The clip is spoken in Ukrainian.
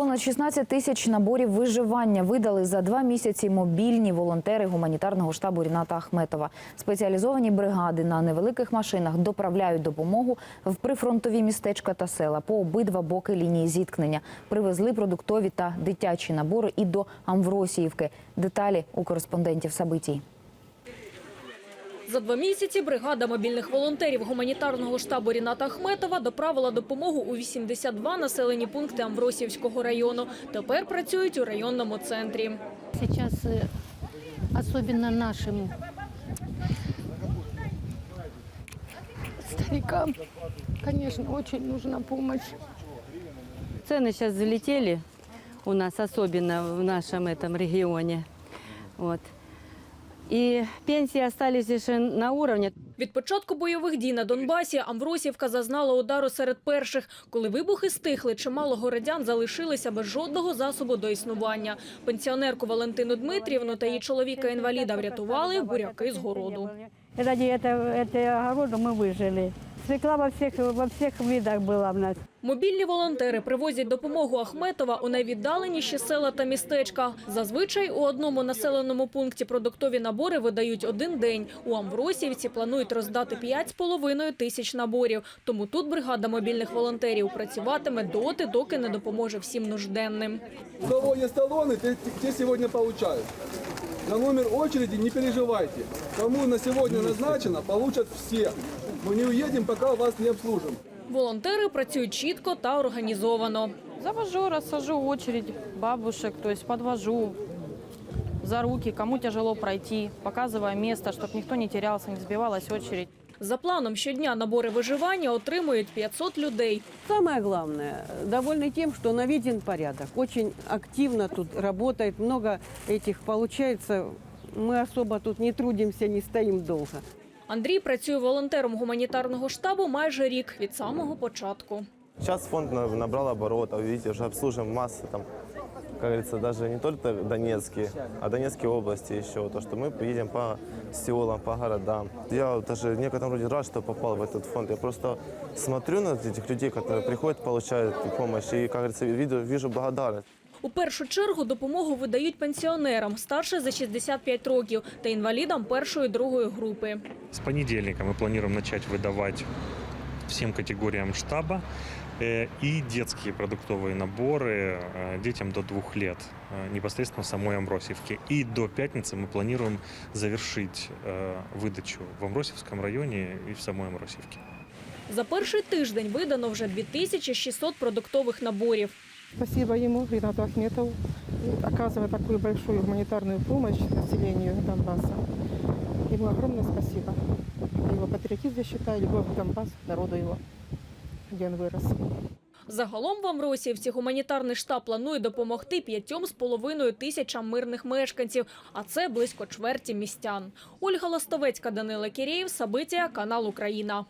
Понад 16 тисяч наборів виживання видали за два місяці мобільні волонтери гуманітарного штабу Ріната Ахметова. Спеціалізовані бригади на невеликих машинах доправляють допомогу в прифронтові містечка та села по обидва боки лінії зіткнення. Привезли продуктові та дитячі набори і до Амвросіївки. Деталі у кореспондентів Сабитій. За два місяці бригада мобільних волонтерів гуманітарного штабу Ріната Ахметова доправила допомогу у 82 населені пункти Амвросівського району. Тепер працюють у районному центрі. Сейчас э, особенно нашим старикам, конечно, очень нужна помощь. Цены сейчас взлетели у нас, особенно в нашем этом регионе. Вот. И пенсии остались еще на уровне. Від початку бойових дій на Донбасі Амвросівка зазнала удару серед перших. Коли вибухи стихли, чимало городян залишилися без жодного засобу до існування. Пенсіонерку Валентину Дмитрівну та її чоловіка-інваліда врятували буряки з городу. Ради этого, этого огорода мы выжили. Свекла во всех, во всех видах была у нас. Мобільні волонтери привозять допомогу Ахметова у найвіддаленіші села та містечка. Зазвичай у одному населеному пункті продуктові набори видають один день. У Амвросіївці планують роздати 5,5 тисяч наборів. Тому тут бригада мобільних волонтерів працюватиме доти, доки не допоможе всім нужденним. У кого есть талоны, те, те сегодня получают. На номер очереди не переживайте. Кому на сегодня назначено, получат все. Мы не уедем, пока вас не обслужим. Волонтери працюють чітко та організовано. Завожу, рассажу очередь бабушек, то есть подвожу за руки, кому тяжело пройти, показывая место, чтобы никто не терялся, не сбивалась очередь. За планом щодня набори виживання отримують 500 людей. Самое главное, довольны тем, что наведен порядок. Очень активно тут работает, много этих получается. Мы особо тут не трудимся, не стоим долго. Андрій працює волонтером гуманітарного штабу майже рік від самого початку. Сейчас фонд на- набрал оборотов, видите, уже обслуживаем массы там, как говорится, даже не только Донецкие, а Донецкие области еще, то, что мы едем по селам, по городам. Я вот даже в некотором роде рад, что попал в этот фонд. Я просто смотрю на этих людей, которые приходят, получают помощь, и, как говорится, вижу, вижу благодарность. У першу чергу допомогу видають пенсіонерам старше за 65 років та інвалідам першої другої групи. С понедельника мы планируем начать выдавать всем категориям штаба э, и детские продуктовые наборы э, детям до двух лет э, непосредственно в самой Амбросьевке. И до пятницы мы планируем завершить э, выдачу в Амбросьевском районе и в самой Амбросьевке. За перший тиждень видано вже 2600 продуктових наборів. Спасибо ему, Ринату Ахметову, оказывая такую большую гуманитарную помощь населению Донбасса. Ему огромное спасибо. Его патриотизм, я считаю, любовь к Донбассу, народу его, где он вырос. Загалом в Амросіївці гуманітарний штаб планує допомогти п'ятьом з половиною тисячам мирних мешканців, а це близько чверті містян. Ольга Ластовецька, Данила Кірєєв, Сабитія, канал Україна.